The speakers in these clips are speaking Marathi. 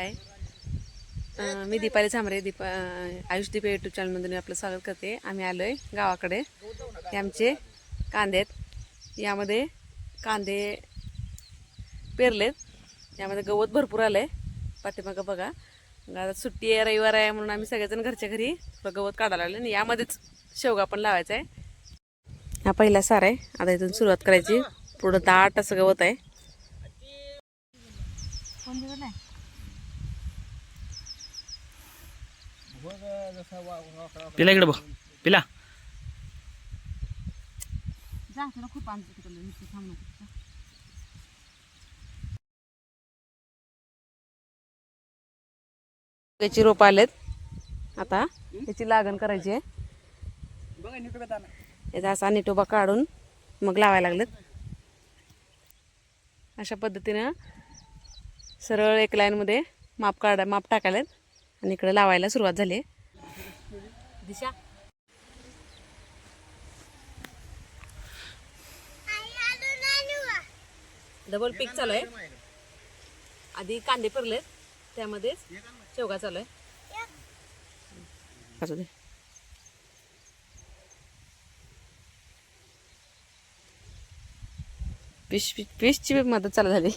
आहे. मी दीपाली झांबरे दीपा आयुष दीपा यूट्यूब चॅनलमध्ये मी आपलं स्वागत करते. आम्ही आलो आहे गावाकडे. हे आमचे कांदे आहेत. यामध्ये कांदे पेरलेत. यामध्ये गवत भरपूर आलं आहे पाठीमागं बघा. आता सुट्टी आहे रविवार आहे म्हणून आम्ही सगळेजण घरच्या घरी गवत काढायला लागले आणि यामध्येच शेवगा पण लावायचा आहे. हा पहिला सार आहे. आता इथून सुरुवात करायची. पुढं दाट असं गवत आहे. पिला इकडे बघ. पिला. खूप आमचं तिकडलं नको. त्याची रोप आलेत. आता त्याची लागण करायची आहे. याचा असा निटोबा काढून मग लावायला लागलेत. अशा पद्धतीनं सरळ एक लाईनमध्ये माप काढा माप टाकायलेत. आणि इकडे लावायला सुरुवात झाली. आहे दिशा. डबल पीक चालू आहे. आधी कांदे पेरलेत त्यामध्येच शेवगा चालू आहे. असू दे. पिश पिशची मदत चालू झाली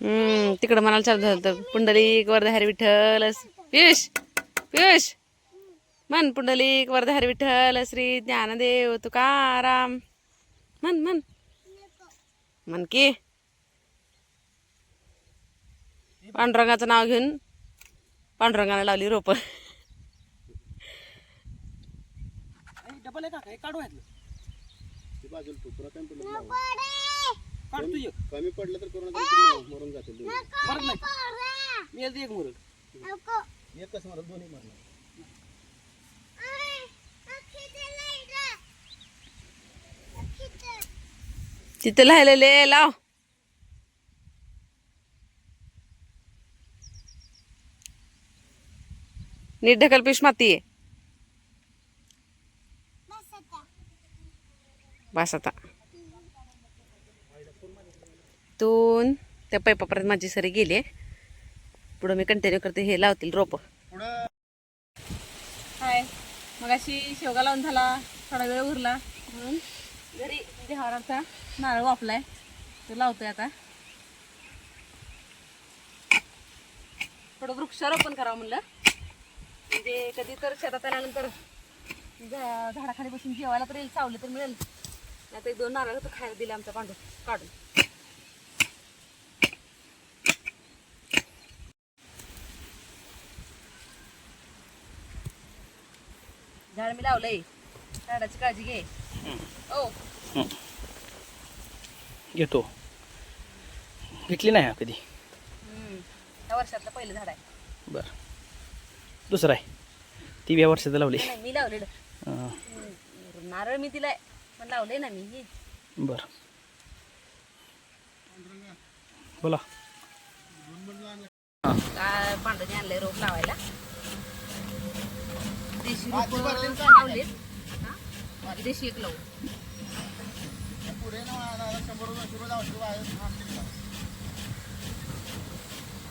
हम्म तिकडं म्हणायला चालू झालं तर पुंडलिक वरदहरी विठ्ठल पियुष पियुष. म्हण पुंडलिक वरदहरी विठ्ठल श्री ज्ञानदेव तुकाराम. म्हण म्हण. म्हण की. पांडुरंगाचं नाव घेऊन पांडुरंगाला लावली रोप. डबल आहे का? काय काढू काढतो एक. कमी पडलं तर कोरोना मरून जातील मरत नाही. मी याचं एक मरल. एकच मरत दोन्ही मरणार. तिथे लिहिलेले लाव. नीट ढकल पिश माती. आहे बस आता. दोन त्या पैपापर्यंत माझी सरी गेली आहे. पुढं मी कंटिन्यू करते हे लावतील रोप. हाय. मग अशी शेवगा लावून झाला. थोडा वेळ उरला. म्हणून घरी म्हणजे देहाराचा नारळ वापलाय. तो लावतोय आता. थोडं वृक्षारोपण करावं म्हणलं. म्हणजे कधी तर शेतात आल्यानंतर झाडाखाली बसून जेवायला तर येईल चावलं तर मिळेल. नाही तर एक दोन नारळ तर खायला दिले आमचा पांडू काढून. झाड मी लावलंय. झाडाची काळजी घे. ओ घेतो घेतली नाही हा कधी. ह्या वर्षातलं पहिलं झाड आहे. बर. दुसरं आहे. ती बी या वर्षाचं लावली. नाही, मी लावलेलं. हम्म. नारळ मी दिलाय पण लावले ना मी. हे. बर. बोला. काय पांढरने आणलंय रोप लावायला. देशी रोप लावलेत हा? देशी एक लावू पुढे ना शंभर रुपये औषध आहे